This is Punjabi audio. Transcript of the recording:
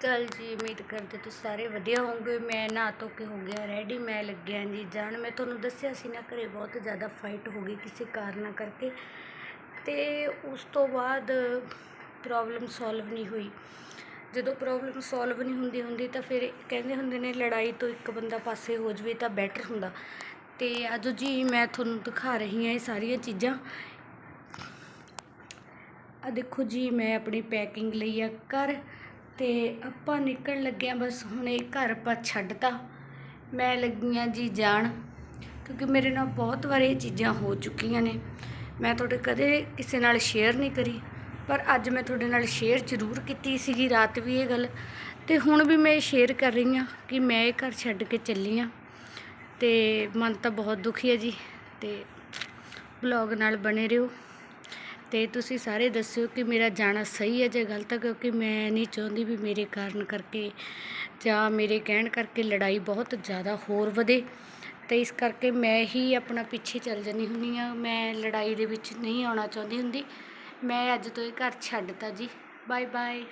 ਕੱਲ ਜੀ ਉਮੀਦ ਕਰਦੇ ਤੁਸੀਂ ਸਾਰੇ ਵਧੀਆ ਹੋਵੋਗੇ। ਮੈਂ ਨਹਾ ਧੋ ਕੇ ਹੋ ਗਿਆ, ਰੈਡੀ, ਮੈਂ ਲੱਗਿਆ ਜੀ। ਜਾਣ ਮੈਂ ਤੁਹਾਨੂੰ ਦੱਸਿਆ ਸੀ ਨਾ ਘਰੇ ਬਹੁਤ ਜ਼ਿਆਦਾ ਫਾਈਟ ਹੋ ਗਈ ਕਿਸੇ ਕਾਰਨਾਂ ਕਰਕੇ ਤੇ ਉਸ ਤੋਂ ਬਾਅਦ ਪ੍ਰੋਬਲਮ ਸੋਲਵ ਨਹੀਂ ਹੋਈ। ਜਦੋਂ ਪ੍ਰੋਬਲਮ ਸੋਲਵ ਨਹੀਂ ਹੁੰਦੀ ਹੁੰਦੀ ਤਾਂ ਫਿਰ ਕਹਿੰਦੇ ਹੁੰਦੇ ਨੇ, ਲੜਾਈ ਤੋਂ ਇੱਕ ਬੰਦਾ ਪਾਸੇ ਹੋ ਜਵੇ ਤਾਂ ਬੈਟਰ ਹੁੰਦਾ। ਤੇ ਅੱਜ ਜੀ, ਮੈਂ ਤੁਹਾਨੂੰ ਦਿਖਾ ਰਹੀ ਹਾਂ ਇਹ ਸਾਰੀਆਂ ਚੀਜ਼ਾਂ। ਆ ਦੇਖੋ ਜੀ, ਮੈਂ ਆਪਣੀ ਪੈਕਿੰਗ ਲਈ ਆ ਘਰ। ਅਤੇ ਆਪਾਂ ਨਿਕਲਣ ਲੱਗਿਆ ਬਸ ਹੁਣ ਇਹ ਘਰ ਆਪਾਂ ਛੱਡਤਾ। ਮੈਂ ਲੱਗੀ ਹਾਂ ਜੀ ਜਾਣ, ਕਿਉਂਕਿ ਮੇਰੇ ਨਾਲ ਬਹੁਤ ਵਾਰ ਇਹ ਚੀਜ਼ਾਂ ਹੋ ਚੁੱਕੀਆਂ ਨੇ। ਮੈਂ ਤੁਹਾਡੇ ਕਦੇ ਕਿਸੇ ਨਾਲ ਸ਼ੇਅਰ ਨਹੀਂ ਕਰੀ, ਪਰ ਅੱਜ ਮੈਂ ਤੁਹਾਡੇ ਨਾਲ ਸ਼ੇਅਰ ਜ਼ਰੂਰ ਕੀਤੀ ਸੀਗੀ, ਰਾਤ ਵੀ ਇਹ ਗੱਲ। ਤੇ ਹੁਣ ਵੀ ਮੈਂ ਸ਼ੇਅਰ ਕਰ ਰਹੀ ਹਾਂ ਕਿ ਮੈਂ ਇਹ ਘਰ ਛੱਡ ਕੇ ਚੱਲੀ ਹਾਂ। ਤੇ ਮਨ ਤਾਂ ਬਹੁਤ ਦੁਖੀ ਹੈ ਜੀ, ਤੇ ਬਲੌਗ ਨਾਲ ਬਣੇ ਰਹੋ। ਅਤੇ ਤੁਸੀਂ ਸਾਰੇ ਦੱਸਿਓ ਕਿ ਮੇਰਾ ਜਾਣਾ ਸਹੀ ਹੈ ਜਾਂ ਗਲਤ ਹੈ, ਕਿਉਂਕਿ ਮੈਂ ਨਹੀਂ ਚਾਹੁੰਦੀ ਵੀ ਮੇਰੇ ਕਾਰਨ ਕਰਕੇ ਜਾਂ ਮੇਰੇ ਕਹਿਣ ਕਰਕੇ ਲੜਾਈ ਬਹੁਤ ਜ਼ਿਆਦਾ ਹੋਰ ਵਧੇ। ਅਤੇ ਇਸ ਕਰਕੇ ਮੈਂ ਹੀ ਆਪਣਾ ਪਿੱਛੇ ਚੱਲ ਜਾਂਦੀ ਹੁੰਦੀ ਹਾਂ। ਮੈਂ ਲੜਾਈ ਦੇ ਵਿੱਚ ਨਹੀਂ ਆਉਣਾ ਚਾਹੁੰਦੀ ਹੁੰਦੀ। ਮੈਂ ਅੱਜ ਤੋਂ ਇਹ ਘਰ ਛੱਡਤਾ ਜੀ। Bye bye